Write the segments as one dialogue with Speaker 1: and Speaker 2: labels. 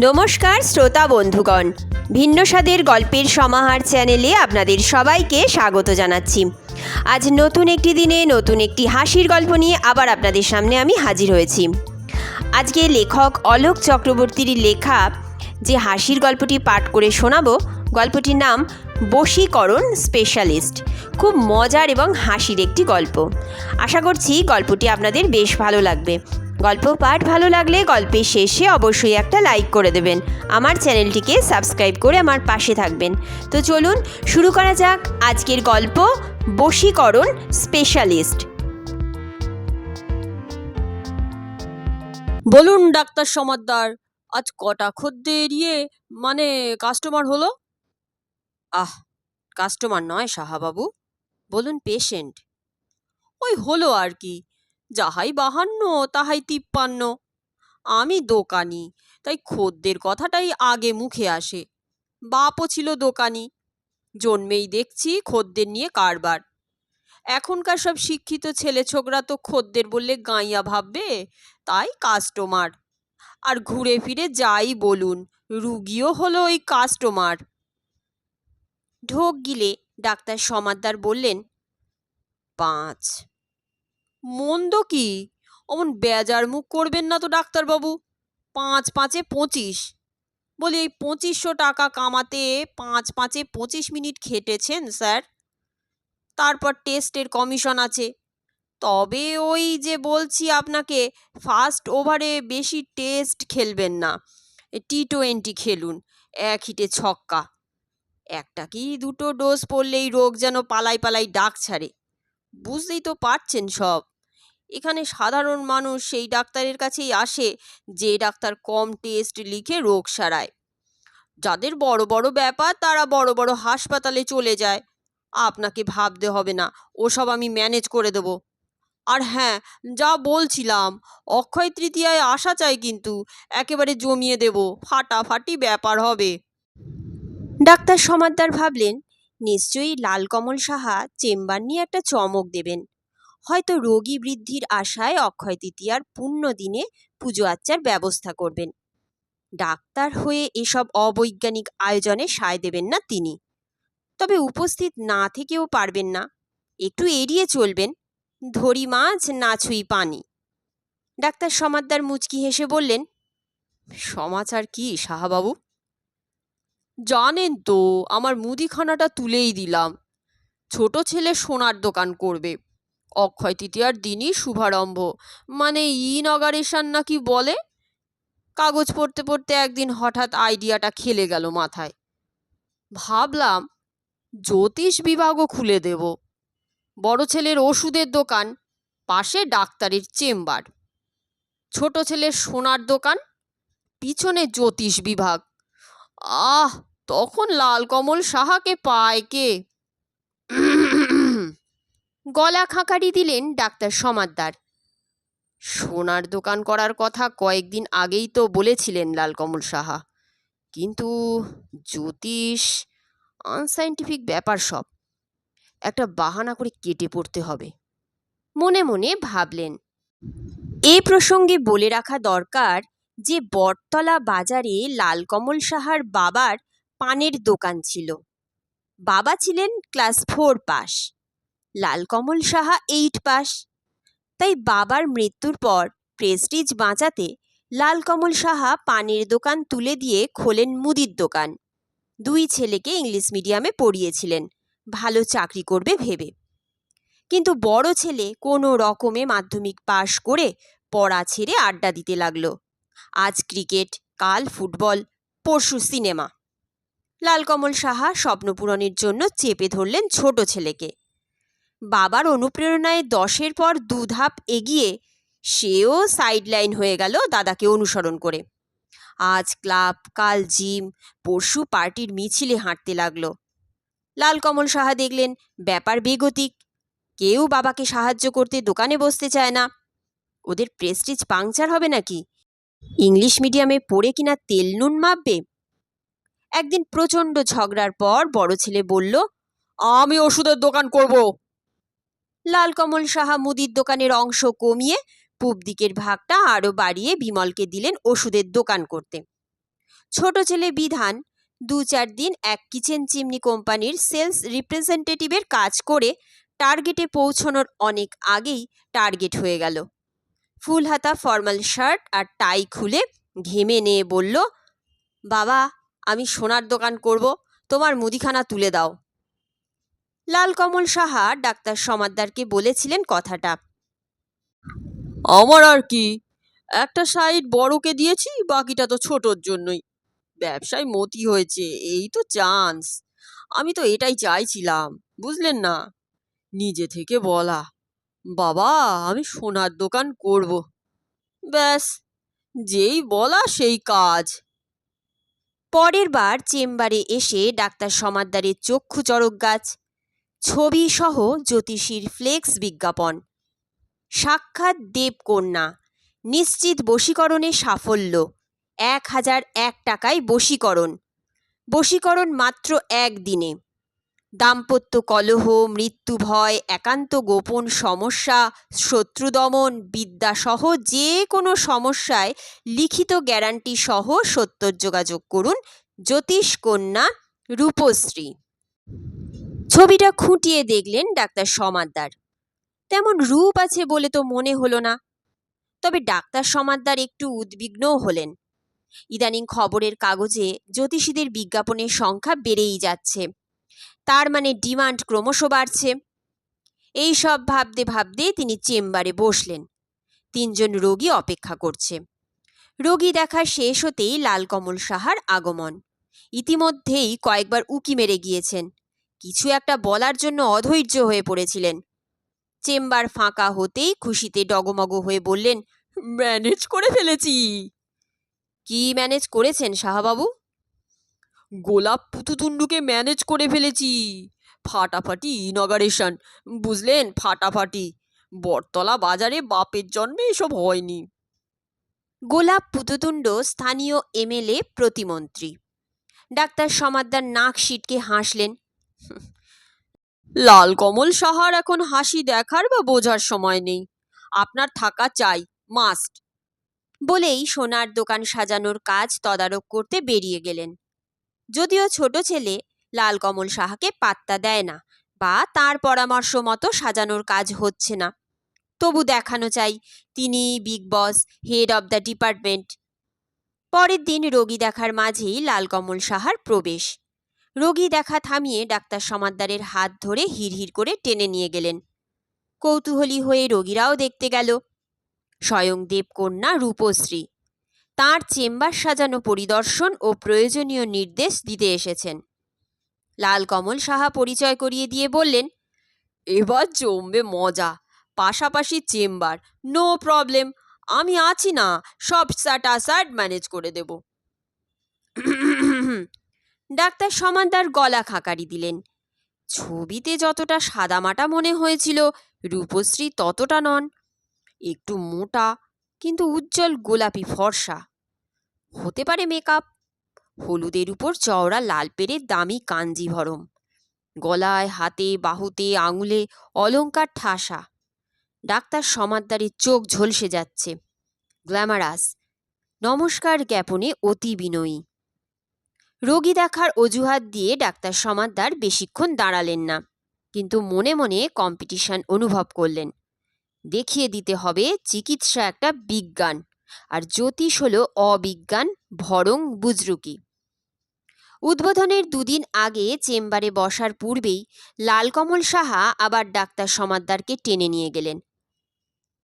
Speaker 1: নমস্কার, শ্রোতা বন্ধুগণ। ভিন্ন স্বাদের গল্পের সমাহার চ্যানেলে আপনাদের সবাইকে স্বাগত জানাচ্ছি। আজ নতুন একটি দিনে নতুন একটি হাসির গল্প নিয়ে আবার আপনাদের সামনে আমি হাজির হয়েছি। আজকে লেখক অলোক চক্রবর্তীর লেখা যে হাসির গল্পটি পাঠ করে শোনাবো, গল্পটির নাম বশীকরণ স্পেশালিস্ট। খুব মজার এবং হাসির একটি গল্প। আশা করছি গল্পটি আপনাদের বেশ ভালো লাগবে। গল্প পাঠ ভালো লাগলে গল্পের শেষে অবশ্যই একটা লাইক করে দেবেন। আমার চ্যানেলটিকে সাবস্ক্রাইব করে আমার পাশে থাকবেন। তো চলুন শুরু করা যাক আজকের গল্প, বশীকরণ স্পেশালিস্ট
Speaker 2: বলুন ডাক্তার সমাদ্দার, আজ কটা খদ্দের ইয়ে মানে কাস্টমার হলো? আহ কাস্টমার নয় সাহাবাবু, বলুন পেশেন্ট ওই হলো আর কি। যাহাই বাহান্ন, তাহাই তিপ্পান্ন। আমি দোকানি, তাই খদ্দের কথাটাই আগে মুখে আসে। বাপও ছিল দোকানি। জন্মেই দেখছি খদ্দের নিয়ে কারবার। এখনকার সব শিক্ষিত ছেলে ছোকরা তো খদ্দের বললে গাইয়া ভাববে, তাই কাস্টমার আর ঘুরে ফিরে যাই বলুন, রুগীও হলো ওই কাস্টমার
Speaker 1: ঢোক গিলে ডাক্তার সমাদ্দার বললেন,
Speaker 2: পাঁচ। মন্দ কি? অমন বেজার মুখ করবেন না তো ডাক্তারবাবু। পাঁচ পাঁচে পঁচিশ। বলি এই পঁচিশশো টাকা কামাতে পাঁচ পাঁচে পঁচিশ মিনিট খেটেছেন, স্যার? তারপর টেস্টের কমিশন আছে। তবে ওই যে বলছি আপনাকে, ফার্স্ট ওভারে বেশি টেস্ট খেলবেন না। টি টোয়েন্টি খেলুন, এক হিটে ছক্কা। একটা কি দুটো ডোজ পড়লেই রোগ যেন পালাই পালাই ডাক ছাড়ে। বুঝতেই তো পারছেন সব। এখানে সাধারণ মানুষ সেই ডাক্তারের কাছেই আসে, যে ডাক্তার কম টেস্ট লিখে রোগ সারায়। যাদের বড় বড় ব্যাপার, তারা বড় বড় হাসপাতালে চলে যায়। আপনাকে ভাবতে হবে না, ওসব আমি ম্যানেজ করে দেবো। আর হ্যাঁ যা বলছিলাম, অক্ষয় তৃতীয়ায় আসা চাই কিন্তু, একেবারে জমিয়ে দেব, ফাটাফাটি ব্যাপার হবে।
Speaker 1: ডাক্তার সমাদ্দার ভাবলেন, নিশ্চয়ই লালকমল সাহা চেম্বার নিয়ে একটা চমক দেবেন। হয়তো রোগী বৃদ্ধির আশায় অক্ষয় তৃতীয়ার পূর্ণ দিনে পুজো আচ্চার ব্যবস্থা করবেন। ডাক্তার হয়ে এসব অবৈজ্ঞানিক আয়োজনে সায় দেবেন না তিনি। তবে উপস্থিত না থেকেও পারবেন না। একটু এড়িয়ে চলবেন। ধরি মাছ, না ছুঁই পানি। ডাক্তার সমাদ্দার মুচকি হেসে বললেন,
Speaker 2: সমাচার কি, সাহাবাবু? জানেন তো, আমার মুদিখানাটা তুলেই দিলাম। ছোট ছেলে সোনার দোকান করবে। অক্ষয় তৃতীয়ার দিনই শুভারম্ভ। মানে ইনগারেশন নাকি বলে? কাগজ পড়তে পড়তে একদিন হঠাৎ আইডিয়াটা খেলে গেল মাথায়। ভাবলাম, জ্যোতিষ বিভাগও খুলে দেব। বড় ছেলের ওষুধের দোকান, পাশে ডাক্তারের চেম্বার। ছোট ছেলের সোনার দোকান, পিছনে জ্যোতিষ বিভাগ। আহ, তখন লালকমল সাহাকে পায় কে?
Speaker 1: গলা খাঁকারি দিলেন ডাক্তার সমাদ্দার।
Speaker 2: সোনার দোকান করার কথা কয়েকদিন আগেই তো বলেছিলেন লালকমল সাহা। কিন্তু জ্যোতিষ, আনসাইন্টিফিক ব্যাপার সব, একটা বাহানা করে কেটে পড়তে হবে।
Speaker 1: মনে মনে ভাবলেন, এ প্রসঙ্গে বলে রাখা দরকার যে বটতলা বাজারে লালকমল সাহার বাবার পানের দোকান ছিল। বাবা ছিলেন class four pass Lalkamal Saha eight pass. তাই বাবার মৃত্যুর পর প্রেস্টিজ বাঁচাতে লালকমল সাহা পানের দোকান তুলে দিয়ে খোলেন মুদির দোকান। দুই ছেলেকে ইংলিশ মিডিয়ামে পড়িয়েছিলেন। ভালো চাকরি করবে ভেবে। কিন্তু বড় ছেলে কোনো রকমে মাধ্যমিক পাশ করে পড়া ছেড়ে আড্ডা দিতে লাগল। আজ ক্রিকেট কাল ফুটবল পরশু সিনেমা লালকমল সাহা স্বপ্নপূরণের জন্য চেপে ধরলেন ছোট ছেলেকে। বাবার অনুপ্রেরণায় দশের পর দু ধাপ এগিয়ে সেও সাইডলাইন হয়ে গেল দাদাকে অনুসরণ করে। আজ ক্লাব, কাল জিম পরশু পার্টির মিছিলে হাঁটতে লাগল। লালকমল সাহা দেখলেন, ব্যাপার বেগতিক। কেউ বাবাকে সাহায্য করতে দোকানে বসতে চায় না। ওদের প্রেস্টিজ পাংচার হবে নাকি? ইংলিশ মিডিয়ামে পড়ে কিনা তেল নুন মাপবে? একদিন প্রচণ্ড ঝগড়ার পর বড় ছেলে বলল,
Speaker 2: আমি ওষুধের দোকান করব।
Speaker 1: লালকমল সাহা মুদির দোকানের অংশ কমিয়ে পূব দিকের ভাগটা আরও বাড়িয়ে বিমলকে দিলেন ওষুধের দোকান করতে। ছোট ছেলে বিধান দু চার দিন এক কিচেন চিমনি কোম্পানির সেলস রিপ্রেজেন্টেটিভের কাজ করে টার্গেটে পৌঁছানোর অনেক আগেই টার্গেট হয়ে গেল। ফুল হাতা, ফর্মাল শার্ট আর টাই খুলে ঘেমে নিয়ে বলল, বাবা, আমি সোনার দোকান করব, তোমার মুদিখানা তুলে দাও। লালকমল সাহা ডাক্তার সমাদ্দারকে বলেছিলেন কথাটা।
Speaker 2: আমার আর কি? একটা সাইড বড়কে দিয়েছি বাকিটা তো ছোটোর জন্যই। ব্যবসায় মতি হয়েছে এই তো চান্স। আমি তো এটাই চাইছিলাম বুঝলেন না? নিজে থেকে বলা। বাবা আমি সোনার দোকান করব। ব্যাস যেই বলা সেই কাজ।
Speaker 1: পরের বার চেম্বারে এসে ডাক্তার সমাদ্দারের চক্ষু চড়ক গাছ ছবি সহ জ্যোতিষীর ফ্লেক্স বিজ্ঞাপন। সাক্ষাৎ দেবকন্যা। নিশ্চিত বশীকরণে সাফল্য। এক হাজার এক টাকায় বশীকরণ। বশীকরণ মাত্র একদিনে দাম্পত্য কলহ, মৃত্যু ভয়, একান্ত গোপন সমস্যা শত্রুদমন বিদ্যাসহ যে কোনো সমস্যায় লিখিত গ্যারান্টি সহ সত্তর যোগাযোগ করুন জ্যোতিষ কন্যা রূপশ্রী। ছবিটা খুঁটিয়ে দেখলেন ডাক্তার সমাদ্দার। তেমন রূপ আছে বলে তো মনে হলো না। তবে ডাক্তার সমাদ্দার একটু উদ্বিগ্নও হলেন। ইদানিং খবরের কাগজে জ্যোতিষীদের বিজ্ঞাপনের সংখ্যা বেড়েই যাচ্ছে। তার মানে ডিমান্ড ক্রমশ বাড়ছে। এই সব ভাবতে ভাবতে তিনি চেম্বারে বসলেন। তিনজন রোগী অপেক্ষা করছে। রোগী দেখা শেষ হতেই লালকমল সাহার আগমন। ইতিমধ্যেই কয়েকবার উকি মেরে গিয়েছেন। কিছু একটা বলার জন্য অধৈর্য হয়ে পড়েছিলেন। চেম্বার ফাঁকা হতেই খুশিতে ডগমগ হয়ে বললেন,
Speaker 2: ম্যানেজ করে ফেলেছি।
Speaker 1: কি ম্যানেজ করেছেন সাহাবাবু?
Speaker 2: গোলাপ পুতুতুন্ডুকে ম্যানেজ করে ফেলেছি। ফাটাফাটি ইনগারেশন, বুঝলেন, ফাটাফাটি। বটতলা বাজারে বাপের জন্মে এসব হয়নি।
Speaker 1: গোলাপ পুততুণ্ড স্থানীয় এমএলএ প্রতিমন্ত্রী। ডাক্তার সমাদ্দার নাক সিটকে হাসলেন।
Speaker 2: লাল কমল সাহার এখন হাসি দেখার বা বোঝার সময় নেই। আপনার থাকা চাই, মাস্ট।
Speaker 1: বলেই সোনার দোকান সাজানোর কাজ তদারক করতে বেরিয়ে গেলেন। যদিও ছোট ছেলে লালকমল সাহাকে পাত্তা দেয় না বা তার পরামর্শ মতো সাজানোর কাজ হচ্ছে না। তবু দেখানো চাই, তিনি big boss, head of the department. পরের দিন রোগী দেখার মাঝেই লালকমল সাহার প্রবেশ। রোগী দেখা থামিয়ে ডাক্তার সমাদ্দারের হাত ধরে হিড়হিড় করে টেনে নিয়ে গেলেন। কৌতূহলী হয়ে রোগীরাও দেখতে গেল। স্বয়ং দেবকন্যা রূপশ্রী। তার চেম্বার সাজানো পরিদর্শন ও প্রয়োজনীয় নির্দেশ দিতে এসেছেন। লালকমল সাহা পরিচয় করিয়ে দিয়ে বললেন,
Speaker 2: এবার জমবে মজা। পাশাপাশি চেম্বার, নো প্রবলেম। আমি আছি না, সব স্যাটাসার্ট ম্যানেজ করে দেব।
Speaker 1: ডাক্তার সমান্দার গলা খাকারি দিলেন। ছবিতে যতটা সাদামাটা মনে হয়েছিল, রূপশ্রী ততটা নন। একটু মোটা, কিন্তু উজ্জ্বল গোলাপি ফর্সা। হতে পারে মেকআপ। হলুদের উপর চওড়া লাল পেরে দামি কাঞ্জিভরম গলায়, হাতে, বাহুতে, আঙুলে অলঙ্কার ঠাসা। ডাক্তার সমাদ্দারের চোখ ঝলসে যাচ্ছে। গ্ল্যামারাস। নমস্কার জ্ঞাপনে অতি বিনয়ী। রোগী দেখার অজুহাত দিয়ে ডাক্তার সমাদ্দার বেশিক্ষণ দাঁড়ালেন না, কিন্তু মনে মনে কম্পিটিশন অনুভব করলেন। দেখিয়ে দিতে হবে চিকিৎসা একটা বিজ্ঞান, আর জ্যোতিষ হলো অবিজ্ঞান, ভরং বুজরুকি। উদ্বোধনের দুদিন আগে চেম্বারে বসার পূর্বেই লালকমল সাহা আবার ডাক্তার সমাদ্দারকে টেনে নিয়ে গেলেন।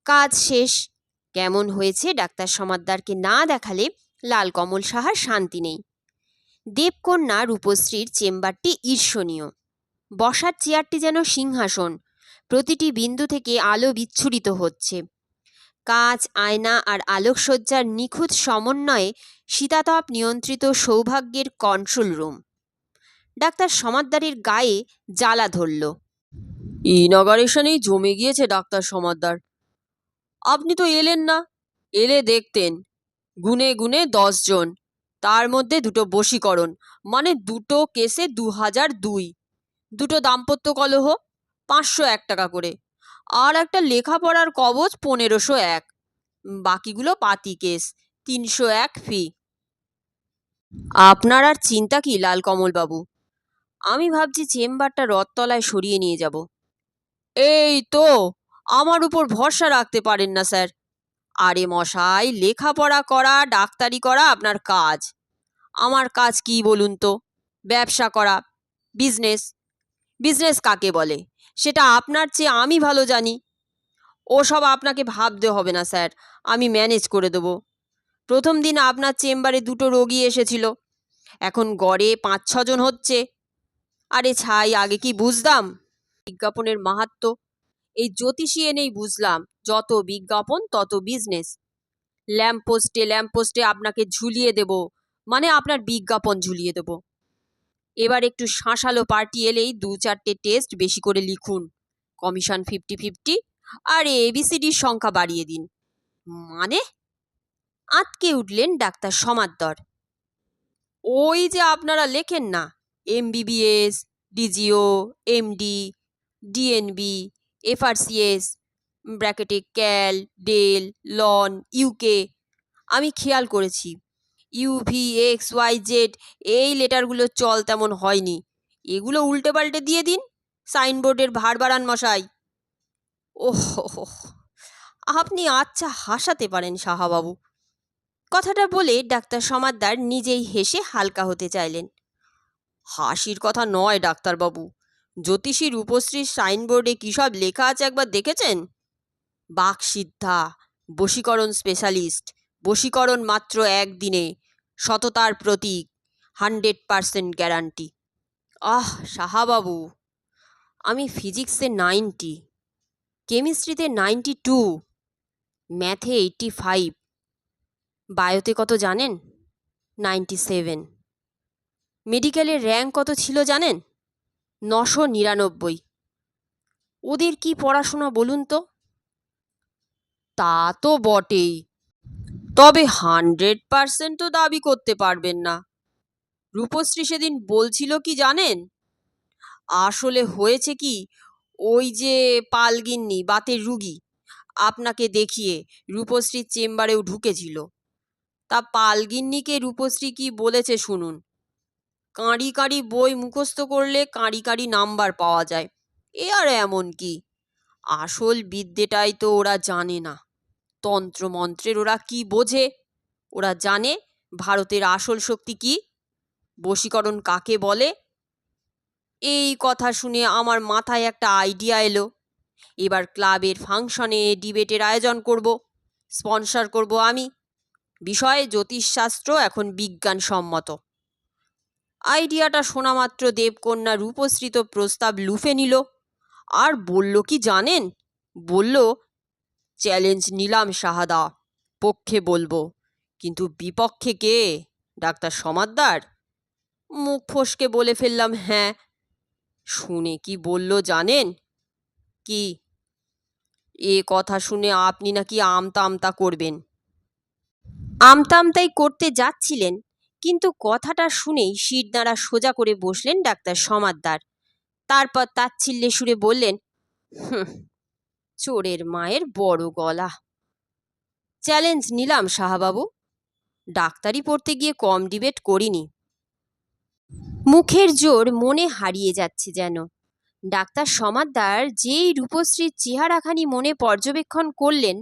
Speaker 1: কাজ শেষ, কেমন হয়েছে ডাক্তার সমাদ্দারকে না দেখালে লালকমল সাহার শান্তি নেই। দেবকন্যা রূপশ্রীর চেম্বারটি ঈর্ষণীয়। বসার চেয়ারটি যেন সিংহাসন, প্রতিটি বিন্দু থেকে আলো বিচ্ছুরিত হচ্ছে। কাঁচ, আয়না আর আলোকসজ্জার নিখুঁত সমন্বয়ে শীতাতাপ নিয়ন্ত্রিত সৌভাগ্যের কন্ট্রোল রুম ডাক্তার সমাদ্দারের গায়ে জ্বালা ধরল।
Speaker 2: ইনগারেশনেই জমে গিয়েছে ডাক্তার সমাদ্দার। আপনি তো এলেন না, এলে দেখতেন। গুনে গুনে জন তার মধ্যে দুটো বশীকরণ মানে দুটো কেসে দু হাজার দুই। দুটো দাম্পত্য কলহ, পাঁচশো এক টাকা করে। আর একটা লেখাপড়ার কবচ পনেরোশো এক। বাকিগুলো পাতি কেস, তিনশো এক ফি।
Speaker 1: আপনার আর চিন্তা কি লাল লালকমলবাবু? আমি ভাবছি চেম্বারটা রথতলায় সরিয়ে নিয়ে যাব।
Speaker 2: এই তো, আমার উপর ভরসা রাখতে পারেন না, স্যার। আরে মশাই, লেখাপড়া করা, ডাক্তারি করা আপনার কাজ। আমার কাজ কি বলুন তো? ব্যবসা করা বিজনেস বিজনেস কাকে বলে? সেটা আপনার চেয়ে আমি ভালো জানি। ওসব আপনাকে ভাবতে হবে না, স্যার। আমি ম্যানেজ করে দেবো। প্রথম দিন আপনার চেম্বারে দুটো রোগী এসেছিল। এখন গড়ে পাঁচ ছজন হচ্ছে। আরে ছাই, আগে কি বুঝতাম? বিজ্ঞাপনের মাহাত্ম এই জ্যোতিষী এনেই বুঝলাম। যত বিজ্ঞাপন, তত বিজনেস ল্যাম্পপোস্টে ল্যাম্পপোস্টে আপনাকে ঝুলিয়ে দেব। মানে আপনার বিজ্ঞাপন ঝুলিয়ে দেব। এবার একটু শাঁসালো পার্টি এলেই দু চারটে টেস্ট বেশি করে লিখুন। কমিশন ফিফটি ফিফটি আর এবিসিডির সংখ্যা বাড়িয়ে দিন। মানে? আটকে উঠলেন ডাক্তার সমাদ্দর ওই যে আপনারা লেখেন না MBBS DGO MD DNB FRCS ব্র্যাকেটে ক্যাল, ডেল, লন, ইউকে। আমি খেয়াল করেছি। U V, X, Y, Z, এই লেটারগুলো চল তেমন হয়নি। এগুলো উল্টে পাল্টে দিয়ে দিন, সাইনবোর্ডের ভার বাড়ান মশাই। ওহ আপনি আচ্ছা হাসাতে পারেন সাহাবাবু। কথাটা বলে ডাক্তার সমাদ্দার নিজেই হেসে হালকা হতে চাইলেন। হাসির কথা নয়, ডাক্তারবাবু। জ্যোতিষী রূপশ্রীর সাইনবোর্ডে কী সব লেখা আছে একবার দেখেছেন? বাকসিদ্ধা, বশীকরণ স্পেশালিস্ট বশীকরণ মাত্র একদিনে সততার প্রতীক হান্ড্রেড পারসেন্ট গ্যারান্টি আহ, সাহাবাবু, আমি ফিজিক্সে নাইনটি কেমিস্ট্রিতে নাইনটি টু ম্যাথে এইটটি ফাইভ বায়োতে কত জানেন? নাইনটি সেভেন মেডিকেলের র্যাঙ্ক কত ছিল জানেন? নশো নিরানব্বই। ওদের কি পড়াশোনা বলুন তো? তা তো বটেই। তবে হান্ড্রেড পার্সেন্ট তো দাবি করতে পারবেন না। রূপশ্রী সেদিন বলছিল কি জানেন? আসলে হয়েছে কি, ওই যে পালগিন্নি, বাতের রুগী, আপনাকে দেখিয়ে রূপশ্রীর চেম্বারেও ঢুকেছিল। তা পালগিন্নিকে রূপশ্রী কি বলেছে শুনুন। কাঁড়ি কাঁড়ি বই মুখস্থ করলে কাঁড়ি কাঁড়ি নাম্বার পাওয়া যায়। এ আর এমন কি? আসল বিদ্যেটাই তো ওরা জানে না। তন্ত্রমন্ত্রের ওরা কি বোঝে? ওরা জানে ভারতের আসল শক্তি কি? বশীকরণ কাকে বলে? এই কথা শুনে আমার মাথায় একটা আইডিয়া এলো। এবার ক্লাবের ফাংশনে ডিবেটের আয়োজন করব, স্পন্সর করব আমি। বিষয়ে জ্যোতিষশাস্ত্র, এখন বিজ্ঞানসম্মত। আইডিয়াটা শোনা মাত্র দেবকন্যা রূপশ্রিত প্রস্তাব লুফে নিল। আর বলল, কি জানেন? বলল চ্যালেঞ্জ নিলাম শাহাদা, পক্ষে বলব। কিন্তু বিপক্ষে কে, ডাক্তার সমাদ্দার? মুখ ফসকে বলে ফেললাম হ্যাঁ। শুনে কি বলল জানেন? কি? এ কথা শুনে আপনি নাকি আমতা আমতা করবেন। আমতা আমতাই করতে যাচ্ছিলেন, কিন্তু কথাটা শুনেই শিরদাঁড়া সোজা করে বসলেন ডাক্তার সমাদ্দার। তারপর তাচ্ছিল্যে সুরে বললেন হুঁ চোরের মায়ের বড় গলা। চ্যালেঞ্জ নিলাম সাহাবাবু ডাক্তারি পড়তে গিয়ে কম ডিবেট করিনি। মুখের জোর মনে হারিয়ে যাচ্ছে যেন। ডাক্তার সমাদ্দার যেই রূপশ্রীর চেহারাখানি মনে পর্যবেক্ষণ করলেন,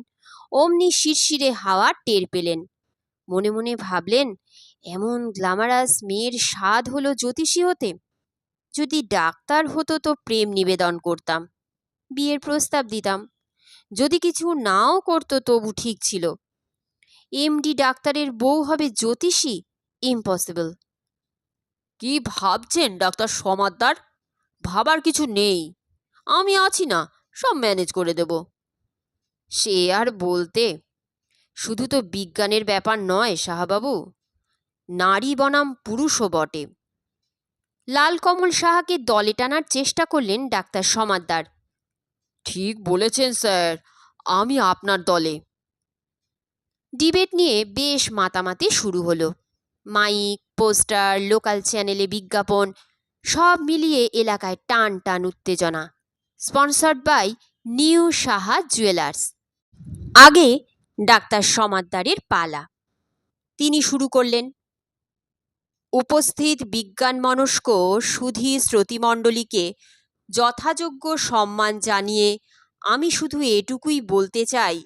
Speaker 2: অমনি শিরশিরে হাওয়া টের পেলেন। মনে মনে ভাবলেন, এমন গ্ল্যামারাস মেয়ের স্বাদ হলো জ্যোতিষী হতে? যদি ডাক্তার হতো তো প্রেম নিবেদন করতাম। বিয়ের প্রস্তাব দিতাম। যদি কিছু নাও করতো তবু ঠিক ছিল। এমডি ডাক্তারের বউ হবে জ্যোতিষী? ইম্পসিবল। কি ভাবছেন ডাক্তার সমাদ্দার? ভাবার কিছু নেই। আমি আছি না, সব ম্যানেজ করে দেব। সে আর বলতে, শুধু তো বিজ্ঞানের ব্যাপার নয় সাহাবাবু, নারী বনাম পুরুষও বটে। লালকমল সাহাকে দলে টানার চেষ্টা করলেন ডাক্তার সমাদ্দার। ঠিক বলেছেন, স্যার। আমি আপনার দলে। ডিবেট নিয়ে বেশ মাতামাতি শুরু হলো। মাইক, পোস্টার, লোকাল চ্যানেলে বিজ্ঞাপন, সব মিলিয়ে এলাকায় টান টান উত্তেজনা। Sponsored by new Saha jewellers. আগে ডাক্তার সমাদ্দারের পালা। তিনি শুরু করলেন।
Speaker 1: উপস্থিত বিজ্ঞানমনস্ক সুধী শ্রোতিমণ্ডলীকে যথাযোগ্য সম্মান জানিয়ে আমি শুধু এটুকুই বলতে চাই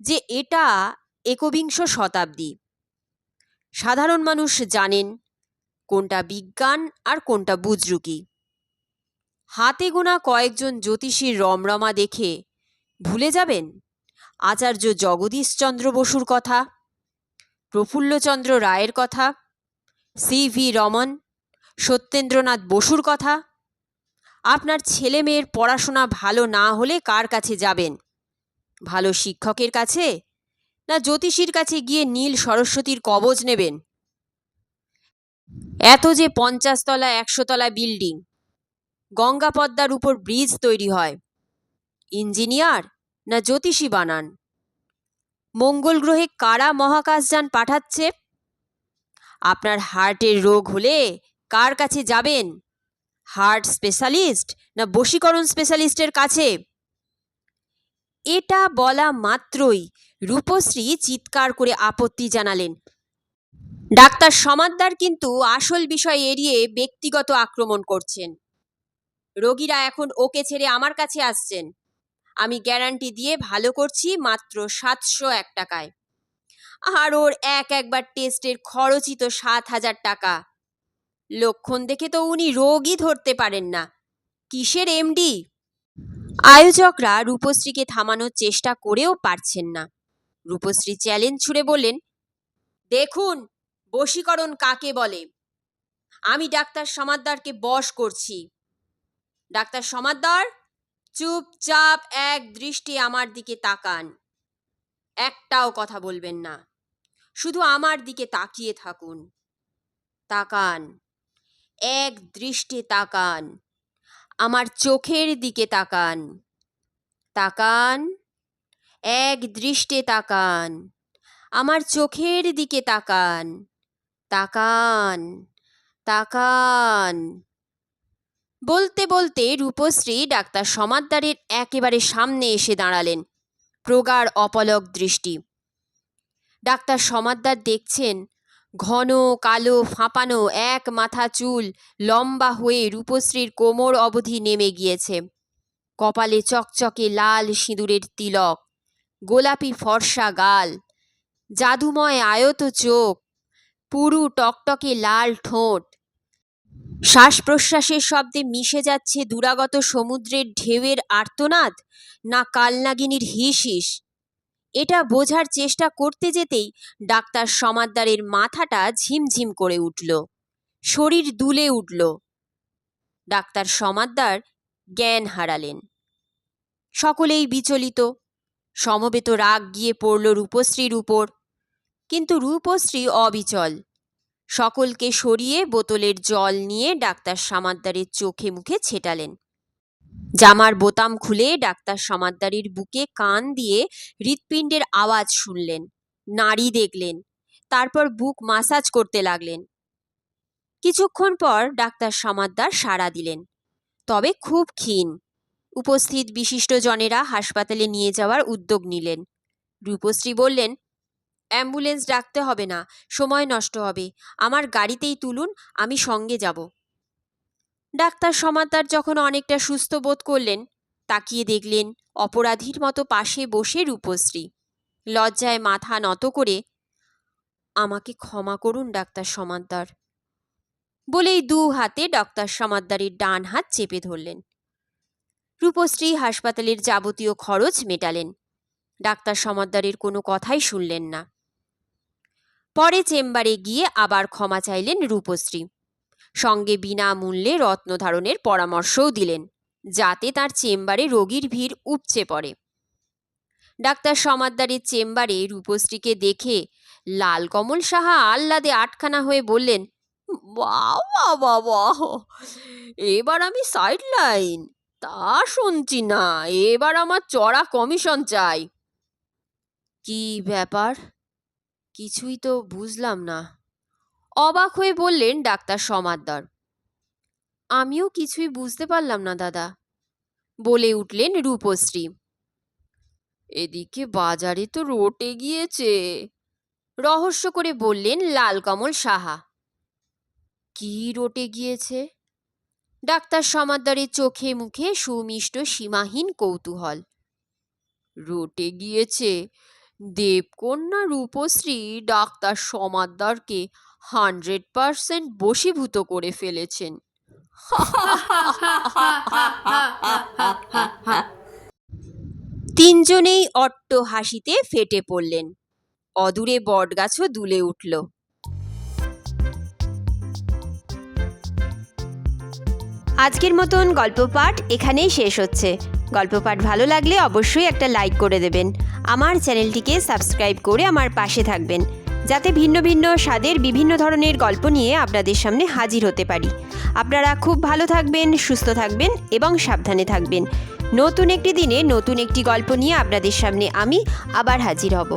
Speaker 1: যে এটা একবিংশ শতাব্দী। সাধারণ মানুষ জানেন কোনটা বিজ্ঞান আর কোনটা বুজরুকি। হাতে গোনা কয়েকজন জ্যোতিষীর রমরমা দেখে ভুলে যাবেন আচার্য জগদীশচন্দ্র বসুর কথা, প্রফুল্লচন্দ্র রায়ের কথা, সি ভি রমন, সত্যেন্দ্রনাথ বসুর কথা আপনার ছেলে মেয়ের পড়াশোনা ভালো না হলে কার কাছে যাবেন? ভালো শিক্ষকের কাছে? না জ্যোতিষীর কাছে গিয়ে নীল সরস্বতীর কবজ নেবেন? এত যে পঞ্চাশতলা, একশোতলা বিল্ডিং, গঙ্গা পদ্মার উপর ব্রিজ তৈরি হয়। ইঞ্জিনিয়ার না জ্যোতিষী বানান? মঙ্গল গ্রহে কারা মহাকাশযান পাঠাচ্ছে? আপনার হার্টের রোগ হলে কার কাছে যাবেন? হার্ট স্পেশালিস্ট না বশীকরণ স্পেশালিস্টের কাছে? এটা বলা মাত্রই রূপশ্রী চিৎকার করে আপত্তি জানালেন। ডাক্তার সমাদ্দার কিন্তু আসল বিষয় এড়িয়ে ব্যক্তিগত আক্রমণ করছেন। রোগীরা এখন ওকে ছেড়ে আমার কাছে আসছেন। আমি গ্যারান্টি দিয়ে ভালো করছি মাত্র সাতশো এক টাকায়। আর ওর এক একবার টেস্টের খরচই তো সাত হাজার টাকা। লক্ষণ দেখে তো উনি রোগই ধরতে পারেন না। কিসের এমডি? আয়োজকরা রূপশ্রীকে থামানোর চেষ্টা করেও পারছেন না। রূপশ্রী চ্যালেঞ্জ ছুড়ে বললেন, দেখুন, বশীকরণ কাকে বলে? আমি ডাক্তার সমাদ্দারকে বশ করছি। ডাক্তার সমাদ্দার, চুপচাপ এক দৃষ্টি আমার দিকে তাকান। একটাও কথা বলবেন না। শুধু আমার দিকে তাকিয়ে থাকুন। তাকান। এক দৃষ্টে তাকান। আমার চোখের দিকে তাকান। তাকান। এক দৃষ্টে তাকান। আমার চোখের দিকে তাকান। তাকান। তাকান। বলতে বলতে রূপশ্রী ডাক্তার সমাদ্দারের একেবারে সামনে এসে দাঁড়ালেন। প্রগাঢ়, অপলক দৃষ্টি। ডাক্তার সমাদ্দার দেখছেন ঘন, কালো, ফাঁপানো এক মাথা চুল লম্বা হয়ে রূপশ্রীর কোমর অবধি নেমে গিয়েছে। কপালে চকচকে লাল সিঁদুরের তিলক, গোলাপি ফর্সা গাল, জাদুময় আয়ত চোখ, পুরু টকটকে লাল ঠোঁট। শ্বাস প্রশ্বাসের শব্দে মিশে যাচ্ছে দুরাগত সমুদ্রের ঢেউয়ের আর্তনাদ, না কালনাগিনীর হিস হিস এটা বোঝার চেষ্টা করতে যেতেই ডাক্তার সমাদ্দারের মাথাটা ঝিমঝিম করে উঠল। শরীর দুলে উঠল। ডাক্তার সমাদ্দার জ্ঞান হারালেন। সকলেই বিচলিত। সমবেত রাগ গিয়ে পড়ল রূপশ্রীর উপর। কিন্তু রূপশ্রী অবিচল। সকলকে সরিয়ে বোতলের জল নিয়ে ডাক্তার সমাদ্দারের চোখে মুখে ছেটালেন। জামার বোতাম খুলে ডাক্তার সমাদ্দারির বুকে কান দিয়ে হৃৎপিণ্ডের আওয়াজ শুনলেন। নাড়ি দেখলেন, তারপর বুক মাসাজ করতে লাগলেন। কিছুক্ষণ পর ডাক্তার সমাদ্দার সাড়া দিলেন। তবে খুব ক্ষীণ। উপস্থিত বিশিষ্টজনেরা হাসপাতালে নিয়ে যাওয়ার উদ্যোগ নিলেন। রূপশ্রী বললেন, অ্যাম্বুলেন্স ডাকতে হবে না, সময় নষ্ট হবে। আমার গাড়িতেই তুলুন, আমি সঙ্গে যাব। ডাক্তার সমাদ্দার যখন অনেকটা সুস্থ বোধ করলেন, তাকিয়ে দেখলেন অপরাধীর মতো পাশে বসে রূপশ্রী। লজ্জায় মাথা নত করে, আমাকে ক্ষমা করুন ডাক্তার সমাদ্দার বলেই দু হাতে ডাক্তার সমাদ্দারের ডান হাত চেপে ধরলেন। রূপশ্রী হাসপাতালের যাবতীয় খরচ মেটালেন। ডাক্তার সমাদ্দারের কোনো কথাই শুনলেন না। পরে চেম্বারে গিয়ে আবার ক্ষমা চাইলেন রূপশ্রী। সঙ্গে বিনামূল্যে রত্নধারণের পরামর্শও দিলেন, যাতে তার চেম্বারে রোগীর ভিড় উপচে পড়ে। ডাক্তার সমাদ্দারের চেম্বারে রূপশ্রীকে দেখে লালকমল সাহা আহ্লাদে আটখানা হয়ে বললেন বাবা এবার আমি সাইড লাইন তা শুনছি না, এবার আমার চড়া কমিশন চাই। কি ব্যাপার? কিছুই তো বুঝলাম না। অবাক হয়ে বললেন ডাক্তার সমাদ্দার। আমিও কিছুই বুঝতে পারলাম না, দাদা। বলে উঠলেন রূপশ্রী। এদিকে বাজারে তো রোটে গিয়েছে। রহস্য করে বললেন লালকমল সাহা। কি রোটে গিয়েছে? ডাক্তার সমাদ্দারের চোখে মুখে সুমিষ্ট সীমাহীন কৌতূহল। রোটে গিয়েছে। দেবকন্যা রূপশ্রী ডাক্তার সমাদ্দারকে হান্ড্রেড পারসেন্ট বশীভূত করে ফেলেছেন। তিনজনেই অট্ট হাসিতে ফেটে পড়লেন। অদূরে বটগাছও দুলে উঠল। আজকের মতন গল্প পাঠ এখানেই শেষ হচ্ছে। গল্প পাঠ ভালো লাগলে অবশ্যই একটা লাইক করে দেবেন। আমার চ্যানেলটিকে সাবস্ক্রাইব করে আমার পাশে থাকবেন। যাতে ভিন্ন ভিন্ন স্বাদের বিভিন্ন ধরনের গল্প নিয়ে আপনাদের সামনে হাজির হতে পারি। আপনারা খুব ভালো থাকবেন, সুস্থ থাকবেন এবং সাবধানে থাকবেন। নতুন একটি দিনে নতুন একটি গল্প নিয়ে আপনাদের সামনে আমি আবার হাজির হব।